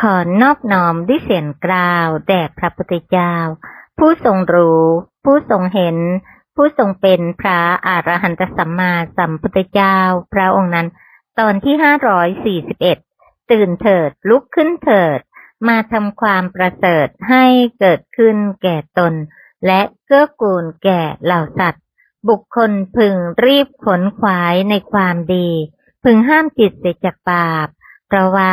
ขอนอบน้อมด้วยเสียงกล่าวแด่พระพุทธเจ้า ผู้ทรงรู้ ผู้ทรงเห็น ผู้ทรงเป็นพระอรหันตสัมมาสัมพุทธเจ้า พระองค์นั้น ตอนที่ห้าร้อยสี่สิบเอ็ดตื่นเถิดลุกขึ้นเถิด มาทำความประเสริฐให้เกิดขึ้นแก่ตน และเกื้อกูลแก่เหล่าสัตว์ บุคคลพึงรีบขนขวายในความดี พึงห้ามจิตเสียจากบาปเพราะว่า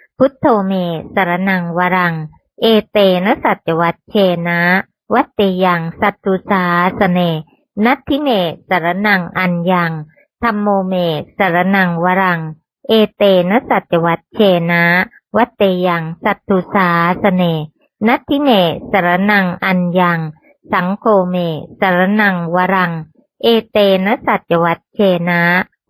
พุทโธเม สรนังวรัง เอเตนะสัจวัตเชนะ วัตเตยังสัตตุสาสเน นัตทิเมสรนังอัญญังธรรมโมเม สรนังวรัง เอเตนะสัจวัตเชนะ วัตเตยังสัตตุสาสเน นัตทิเมสรนังอัญญัง สังโฆเม สรนังวรัง เอเตนะสัจวัตเชนะ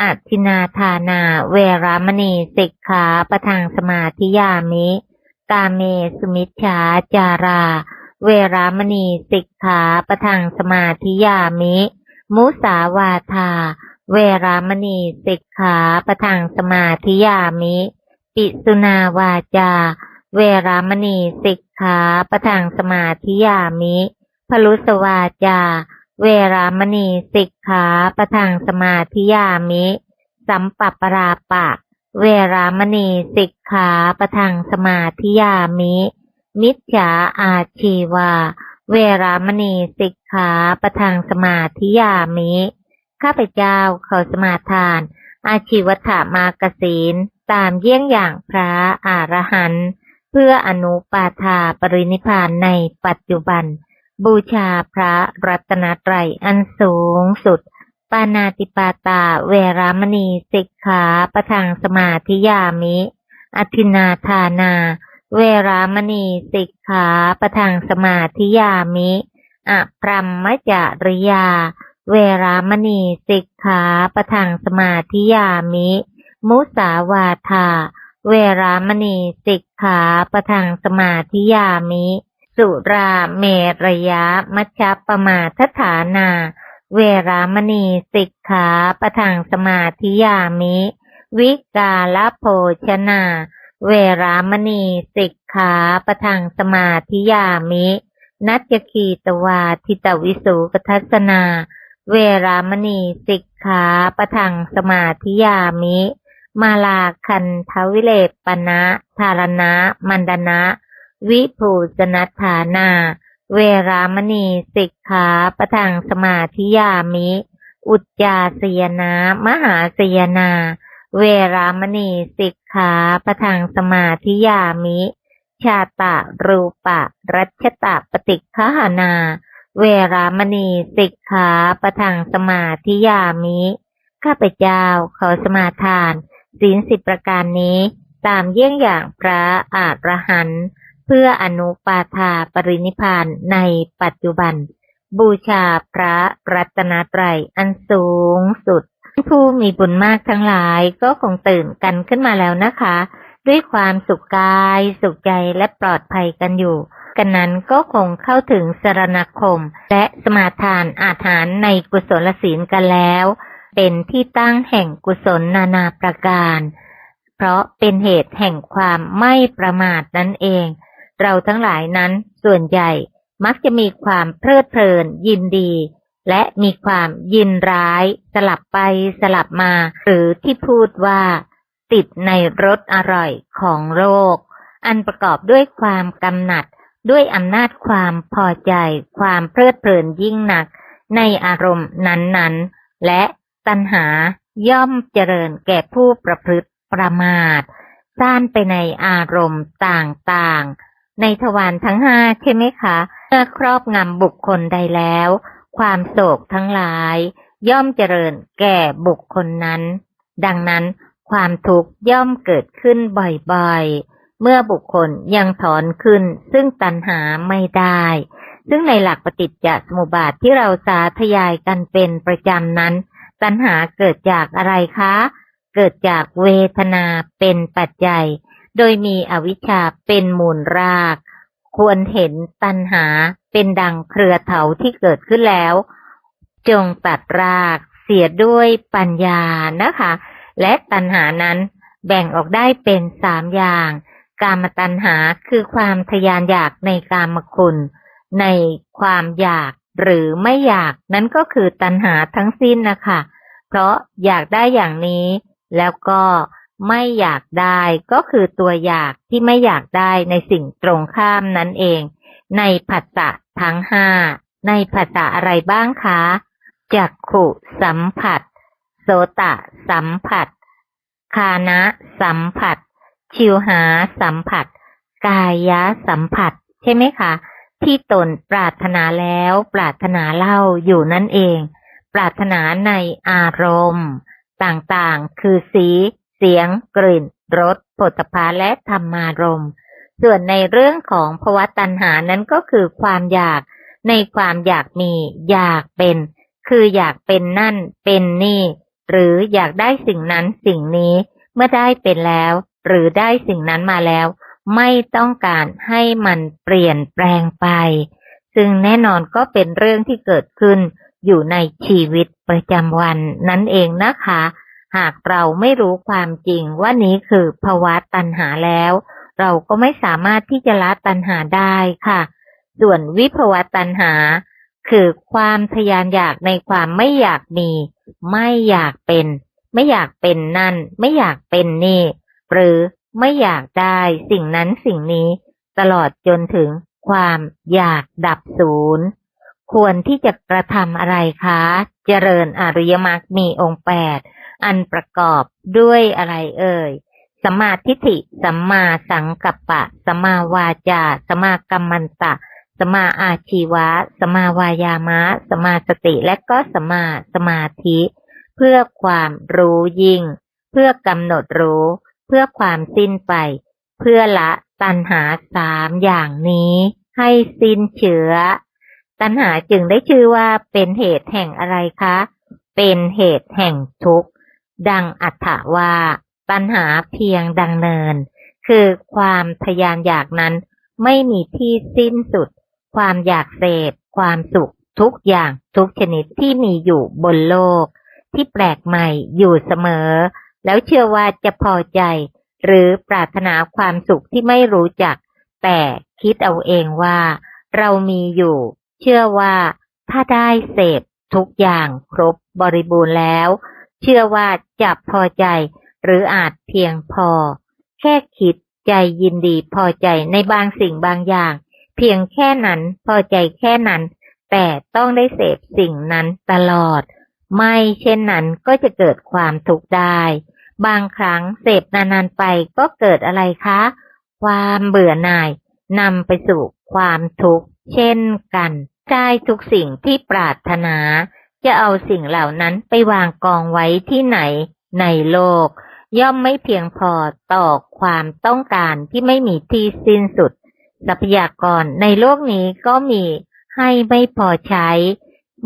อัตทินาทานา เวรามณีสิกขาประทังสมาธิยามิ กาเมสุมิชฌาจารา เวรามณีสิกขาประทังสมาธิยามิ มุสาวาทา เวรามณีสิกขาประทังสมาธิยามิ ปิสุนาวาจา เวรามณีสิกขาประทังสมาธิยามิพลุสวาจา เวรามณีสิกขาประทังสมาธิยามิ สัมปัปปราปะ เวรามณีสิกขาประทังสมาธิยามิ มิจฉาอาชีวา เวรามณีสิกขาประทังสมาธิยามิ ข้าพเจ้าขอสมาทาน อาชีวถามากศีลตามเยี่ยงอย่างพระอรหันต์เพื่ออนุปาทาปรินิพานในปัจจุบัน บูชาพระรัตนตรัยอันสูงสุด ปานาติปาตา เวรามณีสิกขาประทังสมาธิยามิ อธินาทานา เวรามณีสิกขาประทังสมาธิยามิอะพรัมมจาริยา เวรามณีสิกขาประทังสมาธิยามิ มุสาวาทา เวรามณีสิกขาประทังสมาธิยามิ สุราเมรยะมัชฌปมาทฐานา เวรามณีสิกขาประทังสมาธิยามิ วิกาลโภชนา เวรามณีสิกขาประทังสมาธิยามิ นัจคีตวาทิตวิสุปทัสนา เวรามณีสิกขาประทังสมาธิยามิ มาลาคันทวิเลปนะธารณะ มันดนะ วิภูสนัฐานา เวรามณีสิกขาประทังสมาธิยามิ อุจจาสยนามหาสยนา เวรามณีสิกขาประทังสมาธิยามิ ชาตะรูปะ รัชตะปฏิฆหานา เวรามณีสิกขาประทังสมาธิยามิ ข้าพเจ้าขอสมาทานศีลสิบประการนี้ตามเยี่ยงอย่างพระอาจรหันต์ พื่ออนุปาทาปรินิพานในปัจจุบัน บูชาพระรัตนตรัยอันสูงสุด ผู้มีบุญมากทั้งหลายก็คงตื่นกันขึ้นมาแล้วนะคะ ด้วยความสุขกาย สุขใจและปลอดภัยกันอยู่ กันนั้นก็คงเข้าถึงสรณคม และสมาทานอาถานในกุศลศีลกันแล้ว เป็นที่ตั้งแห่งกุศลนานาประการ เพราะเป็นเหตุแห่งความไม่ประมาทนั่นเอง เราทั้งหลายนั้นส่วนใหญ่มักจะมีความเพลิดเพลินยินดี และมีความยินร้าย สลับไปสลับมา หรือที่พูดว่า ติดในรสอร่อยของโลก อันประกอบด้วยความกำหนัด ด้วยอำนาจความพอใจ ความเพลิดเพลินยิ่งหนัก ในอารมณ์นั้นๆ และตัณหาย่อมเจริญแก่ผู้ประพฤติประมาทซ่านไปในอารมณ์ต่างๆ ในทวารทั้งห้าใช่ไหมคะเมื่อครอบงำบุคคลใดแล้ว ความโศกทั้งหลาย ย่อมเจริญแก่บุคคลนั้น ดังนั้นความทุกข์ย่อมเกิดขึ้นบ่อยๆ เมื่อบุคคลยังถอนขึ้นซึ่งตัณหาไม่ได้ ซึ่งในหลักปฏิจจสมุปบาทที่เราสาธยายกันเป็นประจำนั้น ตัณหาเกิดจากอะไรคะ เกิดจากเวทนาเป็นปัจจัย โดยมีอวิชชาเป็นมูลราก ควรเห็นตัณหาเป็นดังเครือเถาที่เกิดขึ้นแล้ว จงตัดรากเสียด้วยปัญญานะคะ และตัณหานั้นแบ่งออกได้เป็นสามอย่าง กามตัณหาคือความทยานอยากในกามคุณ ในความอยากหรือไม่อยากนั้นก็คือตัณหาทั้งสิ้นนะคะ เพราะอยากได้อย่างนี้แล้วก็ ไม่อยากได้ก็คือตัวอยากที่ไม่อยากได้ในสิ่งตรงข้ามนั่นเอง ในผัสสะทั้งห้าในผัสสะอะไรบ้างคะ จักขุสัมผัส โสตะสัมผัส คานะสัมผัส ชิวหาสัมผัส กายะสัมผัส ใช่ไหมคะ ที่ตนปรารถนาแล้วปรารถนาเล่าอยู่นั่นเอง ปรารถนาในอารมณ์ ต่างๆ คือสี เสียง กลิ่น รสผลพาและธรรมารม ส่วนในเรื่องของภวะตัณหานั้นก็คือความอยาก ในความอยากมี อยากเป็น คืออยากเป็นนั่น เป็นนี่ หรืออยากได้สิ่งนั้นสิ่งนี้ เมื่อได้เป็นแล้ว หรือได้สิ่งนั้นมาแล้ว ไม่ต้องการให้มันเปลี่ยนแปลงไป ซึ่งแน่นอนก็เป็นเรื่องที่เกิดขึ้นอยู่ในชีวิตประจำวันนั่นเองนะคะ หากเราไม่รู้ความจริงว่านี้คือภาวะตัณหาแล้ว เราก็ไม่สามารถที่จะละตัณหาได้ค่ะ ส่วนวิภวะตัณหา คือความทยานอยากในความไม่อยากมี ไม่อยากเป็น ไม่อยากเป็นนั่น ไม่อยากเป็นนี่ หรือไม่อยากได้สิ่งนั้นสิ่งนี้ ตลอดจนถึงความอยากดับศูนย์ควรที่จะกระทำอะไรคะ เจริญอริยมรรคมีองค์แปด อันประกอบด้วยอะไรเอ่ยสมมาทิฏฐิสัมมาสังกัปปะสมมาวาจาสมมากัมมันตะสมมาอาชีวะสมมาวายามะสมมาสติและก็สมมาสมาธิ เพื่อความรู้ยิ่ง เพื่อกำหนดรู้ เพื่อความสิ้นไป เพื่อละตัณหาสามอย่างนี้ ให้สิ้นเชื้อ ตัณหาจึงได้ชื่อว่าเป็นเหตุแห่งอะไรคะ เป็นเหตุแห่งทุกข์ ดังอัฏฐว่าตัณหาเพียงดังเนิน คือความทยานอยากนั้นไม่มีที่สิ้นสุด ความอยากเสพ ความสุข ทุกอย่างทุกชนิดที่มีอยู่บนโลก ที่แปลกใหม่อยู่เสมอ แล้วเชื่อว่าจะพอใจ หรือปรารถนาความสุขที่ไม่รู้จัก แต่คิดเอาเองว่า เรามีอยู่ เชื่อว่าถ้าได้เสพทุกอย่างครบบริบูรณ์แล้ว เชื่อว่าจะพอใจ หรืออาจเพียงพอ แค่คิดใจยินดีพอใจในบางสิ่งบางอย่าง เพียงแค่นั้นพอใจแค่นั้น แต่ต้องได้เสพสิ่งนั้นตลอด ไม่เช่นนั้นก็จะเกิดความทุกข์ได้ บางครั้งเสพนานๆไปก็เกิดอะไรคะ ความเบื่อหน่ายนำไปสู่ความทุกข์เช่นกัน ได้ทุกสิ่งที่ปรารถนา จะเอาสิ่งเหล่านั้นไปวางกองไว้ที่ไหนในโลก ย่อมไม่เพียงพอต่อความต้องการที่ไม่มีที่สิ้นสุด ทรัพยากรในโลกนี้ก็มีให้ไม่พอใช้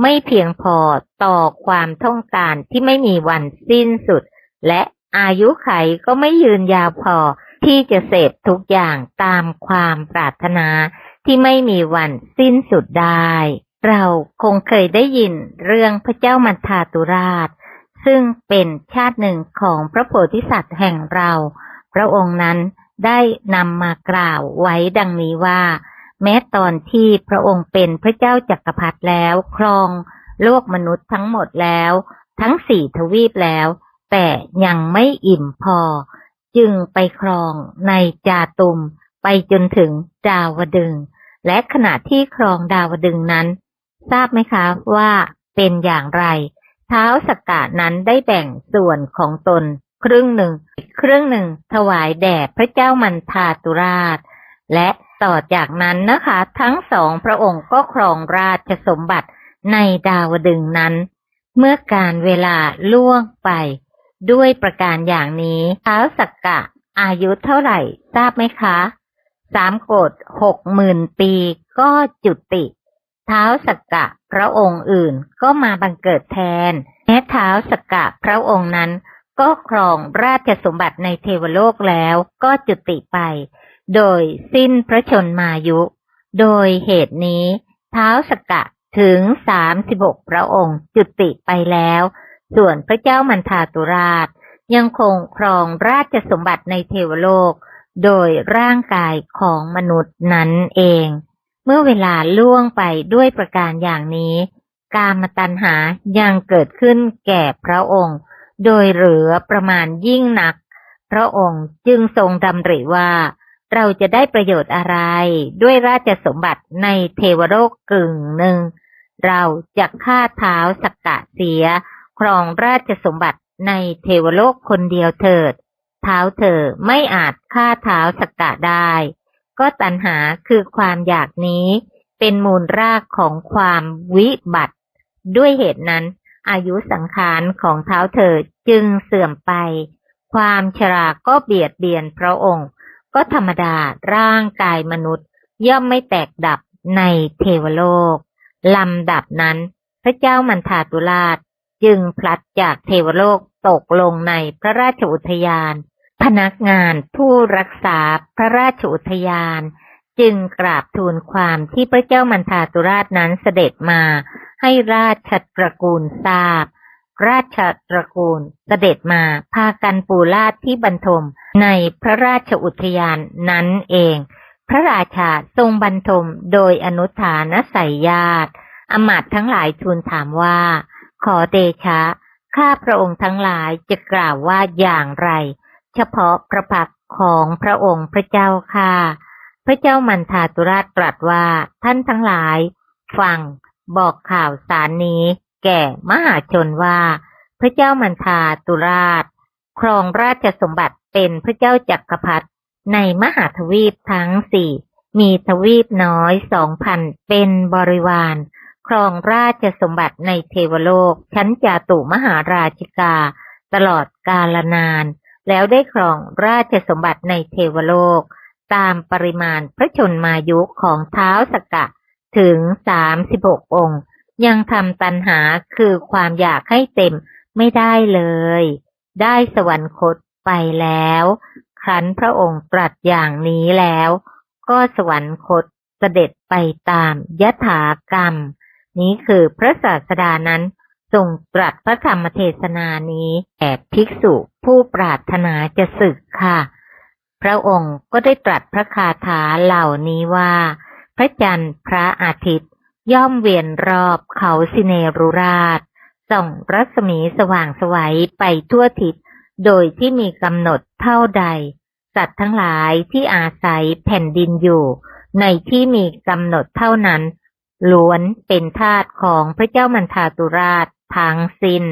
ไม่เพียงพอต่อความต้องการที่ไม่มีวันสิ้นสุด และอายุไขก็ไม่ยืนยาวพอที่จะเสพทุกอย่างตามความปรารถนาที่ไม่มีวันสิ้นสุดได้ เราคงเคยได้ยินเรื่องพระเจ้ามันทาตุราช ซึ่งเป็นชาติหนึ่งของพระโพธิสัตว์แห่งเรา พระองค์นั้นได้นำมากล่าวไว้ดังนี้ว่า แม้ตอนที่พระองค์เป็นพระเจ้าจักรพรรดิแล้วครองโลกมนุษย์ทั้งหมดแล้ว ทั้งสี่ทวีปแล้ว แต่ยังไม่อิ่มพอ จึงไปครองในจาตุมไปจนถึงดาวดึง และขณะที่ครองดาวดึงนั้น ทราบไหมคะว่าเป็นอย่างไร เท้าสกกะนั้นได้แบ่งส่วนของตน ครึ่งหนึ่งครึ่งหนึ่ง ถวายแด่พระเจ้ามันทาตุราช และต่อจากนั้นนะคะ ทั้งสองพระองค์ก็ครองราชสมบัติในดาวดึงนั้น เมื่อการเวลาล่วงไป ด้วยประการอย่างนี้เท้าสักกะอายุเท่าไหร่ทราบไหมคะสามโกดหกหมื่นปีก็จุติ ท้าสักกะพระองค์อื่นก็มาบังเกิดแทน แม้เท้าสักกะพระองค์นั้น ก็ครองราชสมบัติในเทวโลกแล้วก็จุติไป โดยสิ้นพระชนมายุ โดยเหตุนี้เท้าสกกะถึงสามสิบกพระองค์จุติไปแล้ว ส่วนพระเจ้ามันทาตุราช ยังคงครองราชสมบัติในเทวโลก โดยร่างกายของมนุษย์นั้นเอง เมื่อเวลาล่วงไปด้วยประการอย่างนี้ กามตัณหายังเกิดขึ้นแก่พระองค์ โดยเหลือประมาณยิ่งนัก พระองค์จึงทรงดำริว่า เราจะได้ประโยชน์อะไรด้วยราชสมบัติในเทวโลกกึ่งหนึ่ง เราจะฆ่าเท้าสกกะเสีย ครองราชสมบัติในเทวโลกคนเดียวเถิด เท้าเธอไม่อาจฆ่าเท้าสกกะได้ ก็ตัณหาคือความอยากนี้เป็นมูลรากของความวิบัติ ด้วยเหตุนั้น อายุสังขารของเท้าเธอจึงเสื่อมไป ความชราก็เบียดเบียนพระองค์ ก็ธรรมดาร่างกายมนุษย์ ย่อมไม่แตกดับในเทวโลก ลำดับนั้น พระเจ้ามันทาตุราชจึงพลัดจากเทวโลกตกลงในพระราชอุทยาน พนักงานผู้รักษาพระราชอุทยาน จึงกราบทูลความที่พระเจ้ามันทาตุราชนั้นเสด็จมา ให้ราชตระกูลทราบ ราชตระกูลเสด็จมาพากันปูลาดที่บรรทมในพระราชอุทยานนั้นเอง พระราชาทรงบรรทมโดยอนุฐานใส่ญาติอมาตย์ทั้งหลายทูลถามว่า ขอเดชะ ข้าพระองค์ทั้งหลายจะกล่าวว่าอย่างไร เฉพาะพระพักของพระองค์พระเจ้าค่ะ พระเจ้ามันทาตุราชตรัสว่าท่านทั้งหลาย ฟังบอกข่าวสารนี้ แก่มหาชนว่า พระเจ้ามันทาตุราช ครองราชสมบัติเป็นพระเจ้าจักรพรรดิในมหาทวีปทั้งสี่มีทวีปน้อยสองพันเป็นบริวาร ครองราชสมบัติในเทวโลก ชั้นจาตุมหาราชิกา ตลอดกาลนาน แล้วได้ครองราชสมบัติในเทวโลก ตามปริมาณพระชนมายุของเท้าสกกะถึงสามสิบหกองค์ ยังทำตันหาคือความอยากให้เต็มไม่ได้เลย ได้สวรรคตไปแล้ว ครั้นพระองค์ตรัสอย่างนี้แล้ว ก็สวรรคตเสด็จไปตามยถากรรม นี้คือพระศาสดานั้นทรงตรัสพระธรรมเทศนานี้แก่ภิกษุ ผู้ปรารถนาจะศึกค่ะ พระองค์ก็ได้ตรัสพระคาถาเหล่านี้ว่า พระจันทร์พระอาทิตย์ ย่อมเวียนรอบเขาสิเนรุราช ส่องรัศมีสว่างสวัยไปทั่วทิศ โดยที่มีกำหนดเท่าใด สัตว์ทั้งหลายที่อาศัยแผ่นดินอยู่ ในที่มีกำหนดเท่านั้นล้วนเป็นทาสของพระเจ้ามันทาตุราชทั้งสิน้น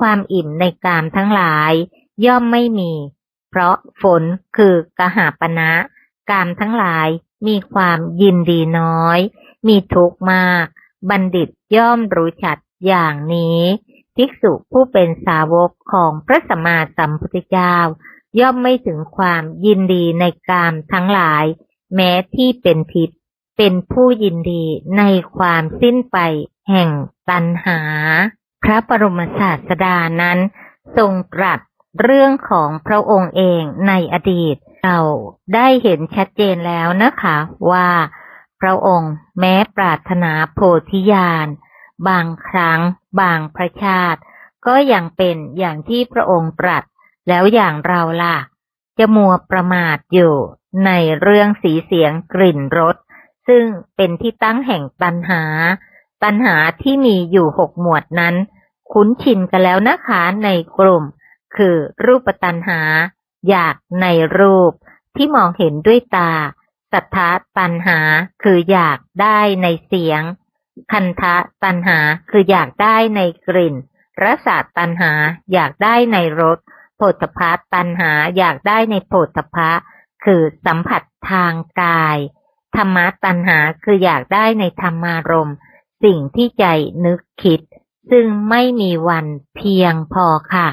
ความอิ่มในกามทั้งหลาย ย่อมไม่มี เพราะฝนคือกหาปณะกามทั้งหลายมีความยินดีน้อย มีทุกข์มาก บัณฑิตย่อมรู้ชัดอย่างนี้ภิกษุผู้เป็นสาวกของพระสัมมาสัมพุทธเจ้า ย่อมไม่ถึงความยินดีในกามทั้งหลาย แม้ที่เป็นทิพย์เป็นผู้ยินดีในความสิ้นไปแห่งตัณหา พระบรมศาสดานั้น ทรงตรัส เรื่องของพระองค์เองในอดีต เราได้เห็นชัดเจนแล้วนะคะว่าพระองค์แม้ปรารถนาโพธิญาณบางครั้ง บางพระชาติ ก็ยังเป็นอย่างที่พระองค์ตรัส แล้วอย่างเราล่ะ จะมัวประมาทอยู่ในเรื่องสีเสียงกลิ่นรสซึ่งเป็นที่ตั้งแห่งตัณหา ตัณหาที่มีอยู่หกหมวดนั้น คุ้นชินกันแล้วนะคะในกลุ่ม คือรูปตัณหา อยากในรูป ที่มองเห็นด้วยตา สัทธาตัณหาคืออยากได้ในเสียง คันทะตัณหาคืออยากได้ในกลิ่นรสาตัณหาอยากได้ในรสโผฏฐัตัณหาอยากได้ในโผฏฐะคือสัมผัสทางกาย ธรรมะตัณหาคืออยากได้ในธรรมารมณ์สิ่งที่ใจนึกคิด ซึ่งไม่มีวันเพียงพอค่ะ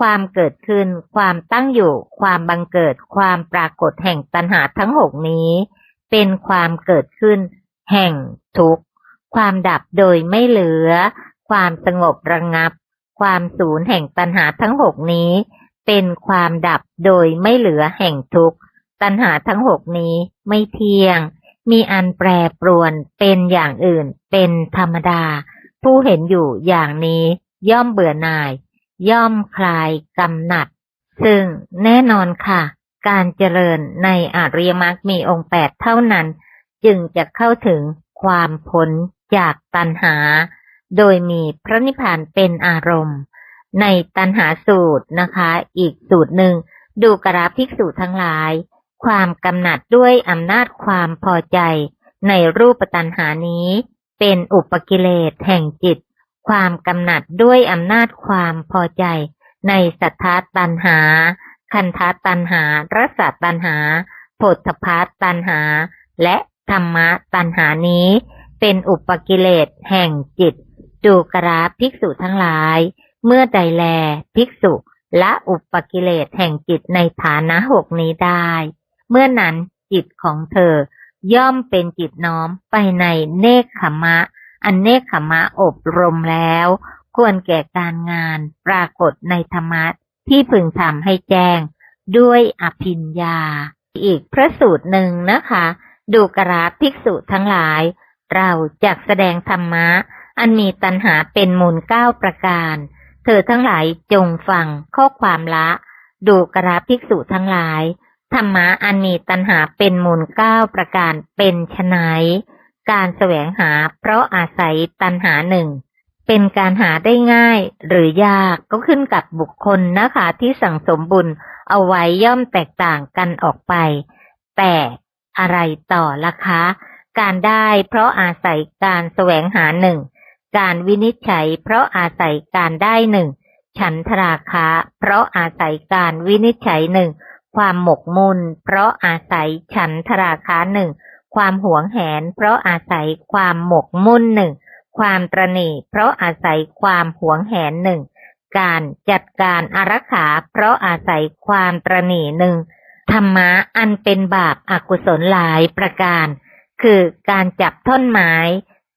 ความเกิดขึ้น ความตั้งอยู่ ความบังเกิด ความปรากฏแห่งตัณหาทั้งหกนี้ เป็นความเกิดขึ้น แห่งทุกข์ ความดับโดยไม่เหลือ ความสงบระงงับ ความสูญแห่งตัณหาทั้งหกนี้ เป็นความดับโดยไม่เหลือแห่งทุกข์ ตัณหาทั้งหกนี้ไม่เที่ยง มีอันแปรปรวน เป็นอย่างอื่น เป็นธรรมดา ผู้เห็นอยู่อย่างนี้ย่อมเบื่อหน่าย ย่อมคลายกำหนัด ซึ่งแน่นอนค่ะ การเจริญในอริยมรรคมีองค์แปดเท่านั้น จึงจะเข้าถึงความพ้นจากตัณหา โดยมีพระนิพพานเป็นอารมณ์ ในตัณหาสูตรนะคะ อีกสูตรหนึ่ง ดูกราภิกษุทั้งหลาย ความกำหนัดด้วยอำนาจความพอใจ ในรูปตัณหานี้ เป็นอุปกิเลสแห่งจิต ความกำหนัดด้วยอำนาจความพอใจ ในสัทธาตัณหา คันธาตัณหา รสตัณหาโพธพาตัณหา และธรรมะตัณหานี้ เป็นอุปกิเลสแห่งจิต ดูกราภิกษุทั้งหลาย เมื่อใดแลภิกษุละอุปกิเลสแห่งจิตในฐานะหกนี้ได้ เมื่อนั้นจิตของเธอย่อมเป็นจิตน้อมไปในเนคขมะ อันเนคขมะอบรมแล้ว ควรแก่การงานปรากฏในธรรมะที่พึงทำให้แจ้ง ด้วยอภิญญา อีกพระสูตรหนึ่งนะคะ ดูกราภิกษุทั้งหลาย เราจะแสดงธรรมะ อันมีตัณหาเป็นมูลเก้าประการ เธอทั้งหลายจงฟังข้อความละ ดูกราภิกษุทั้งหลายธรรมะอันมีตัณหาเป็นมูลเก้าประการเป็นชน การแสวงหาเพราะอาศัยตัณหาหนึ่ง เป็นการหาได้ง่ายหรือยากก็ขึ้นกับบุคคลนะคะที่สั่งสมบุญเอาไว้ย่อมแตกต่างกันออกไป แต่อะไรต่อล่ะคะ การได้เพราะอาศัยการแสวงหาหนึ่ง การวินิจฉัยเพราะอาศัยการได้หนึ่ง ฉันทราคาเพราะอาศัยการวินิจฉัยหนึ่ง ความหมกมุ่นเพราะอาศัยฉันทราคาหนึ่ง ความหวงแหน เพราะอาศัยความหมกมุ่นหนึ่ง ความตรณีเพราะอาศัยความหวงแหนหนึ่ง การจัดการอารักขา เพราะอาศัยความตรณีหนึ่ง ธรรมะอันเป็นบาปอากุศลหลายประการ คือการจับท่อนไม้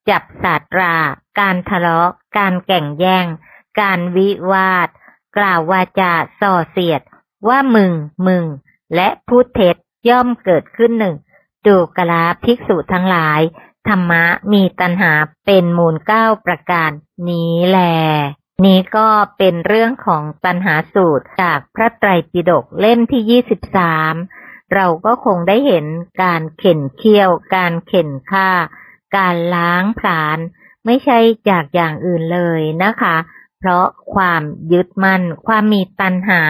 จับสาตรา การทะเลาะ การแก่งแย่ง การวิวาท กล่าววาจาส่อเสียด ว่ามึง มึง และพูดเท็จย่อมเกิดขึ้นหนึ่ง ดูกลาภิกษุทั้งหลาย ธรรมะมีตัณหาเป็นมูลเก้าประการนี้แล นี้ก็เป็นเรื่องของตัณหาสูตรจากพระไตรปิฎกเล่มที่ยี่สิบสามเราก็คงได้เห็นการเข็นเคี่ยว การเข็นฆ่า การล้างผลาญไม่ใช่จากอย่างอื่นเลยนะคะ เพราะความยึดมัน่น ความมีตัณหา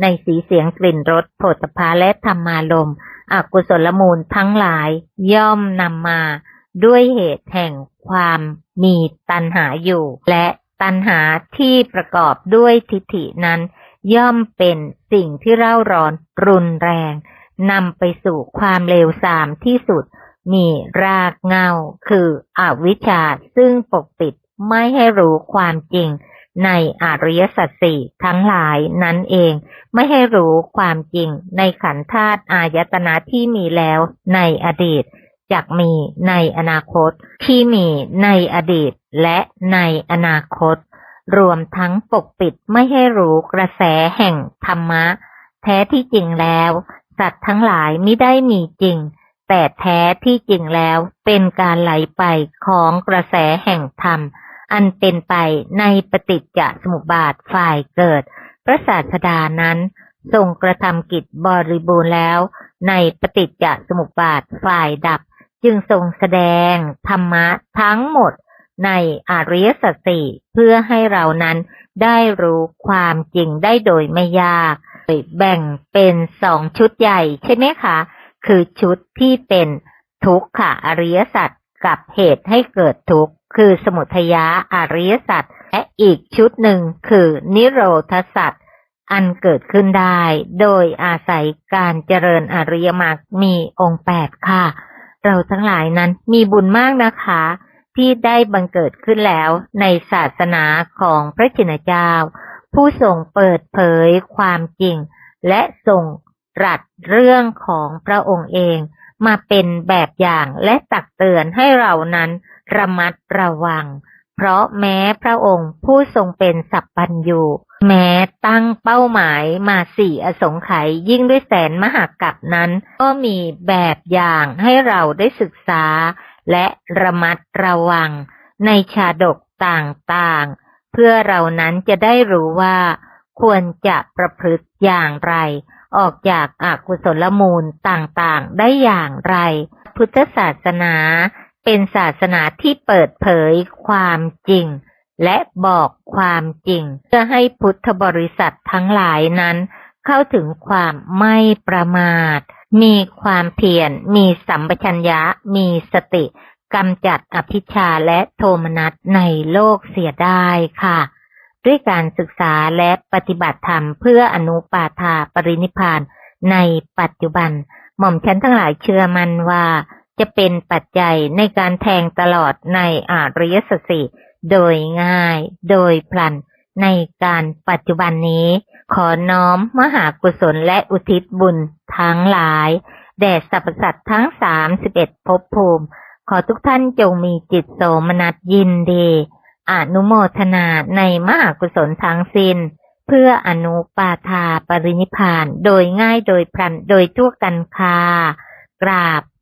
ในสีเสียงกลิ่นรสโผฏฐาและธรรมารม อกุศลมูลทั้งหลายย่อมนำมาด้วยเหตุแห่งความมีตัณหาอยู่ และตัณหาที่ประกอบด้วยทิฏฐินั้น ย่อมเป็นสิ่งที่เร่าร้อนรุนแรงนำไปสู่ความเลวทรามที่สุด มีรากเงาคืออวิชชาซึ่งปกปิดไม่ให้รู้ความจริง ในอริยสัจสี่ทั้งหลายนั่นเอง ไม่ให้รู้ความจริงในขันธ์ธาตุอายตนะที่มีแล้วในอดีตจากมีในอนาคตที่มีในอดีตและในอนาคต รวมทั้งปกปิดไม่ให้รู้กระแสแห่งธรรมะ แท้ที่จริงแล้ว สัตว์ทั้งหลายไม่ได้มีจริง แต่แท้ที่จริงแล้วเป็นการไหลไปของกระแสแห่งธรรม อันเป็นไปในปฏิจจสมุปบาทฝ่ายเกิด พระศาสดานั้นทรงกระทำกิจบริบูรณ์แล้ว ในปฏิจจสมุปบาทฝ่ายดับ จึงทรงแสดงธรรมะทั้งหมดในอริยสัจสี่เพื่อให้เรานั้นได้รู้ความจริงได้โดยไม่ยาก แบ่งเป็นสองชุดใหญ่ใช่ไหมคะ คือชุดที่เป็นทุกขะอริยสัจกับเหตุให้เกิดทุกข์ คือสมุทัยะอริยสัจและอีกชุดหนึ่งคือนิโรธสัจอันเกิดขึ้นได้ โดยอาศัยการเจริญอริยมรรคมีองค์แปดค่ะ เราทั้งหลายนั้นมีบุญมากนะคะ ที่ได้บังเกิดขึ้นแล้วในศาสนาของพระชินเจ้า ผู้ทรงเปิดเผยความจริง และทรงตรัสเรื่องของพระองค์เอง มาเป็นแบบอย่างและตักเตือนให้เรานั้น ระมัดระวัง เพราะแม้พระองค์ผู้ทรงเป็นสัพพัญญูแม้ตั้งเป้าหมายมาสี่อสงไขยยิ่งด้วยแสนมหากับนั้น ก็มีแบบอย่างให้เราได้ศึกษา และระมัดระวัง ในชาดกต่างๆ เพื่อเรานั้นจะได้รู้ว่า ควรจะประพฤติอย่างไร ออกจากอากุศลมูลต่างๆ ได้อย่างไร พุทธศาสนา เป็นศาสนาที่เปิดเผยความจริง และบอกความจริง เพื่อให้พุทธบริษัททั้งหลายนั้น เข้าถึงความไม่ประมาท มีความเพียร มีสัมปชัญญะ มีสติกำจัดอภิชาและโทมนัสในโลกเสียได้ค่ะ ด้วยการศึกษาและปฏิบัติธรรมเพื่ออนุปาทาปรินิพานในปัจจุบัน หม่อมฉันทั้งหลายเชื่อมันว่า จะเป็นปัจจัยในการแทงตลอดในอริยสัจสี่โดยง่าย โดยพลัน ในการปัจจุบันนี้ ขอน้อมมหากุศลและอุทิศบุญทั้งหลาย แด่สรรพสัตว์ทั้งสามสิบเอ็ดภพภูมิ ขอทุกท่านจงมีจิตโสมนัสยินดีอนุโมทนาในมหากุศลทั้งสิน้น เพื่ออนุปาทาปรินิพาน โดยง่ายโดยพลันโดยทั่วกันคากราบ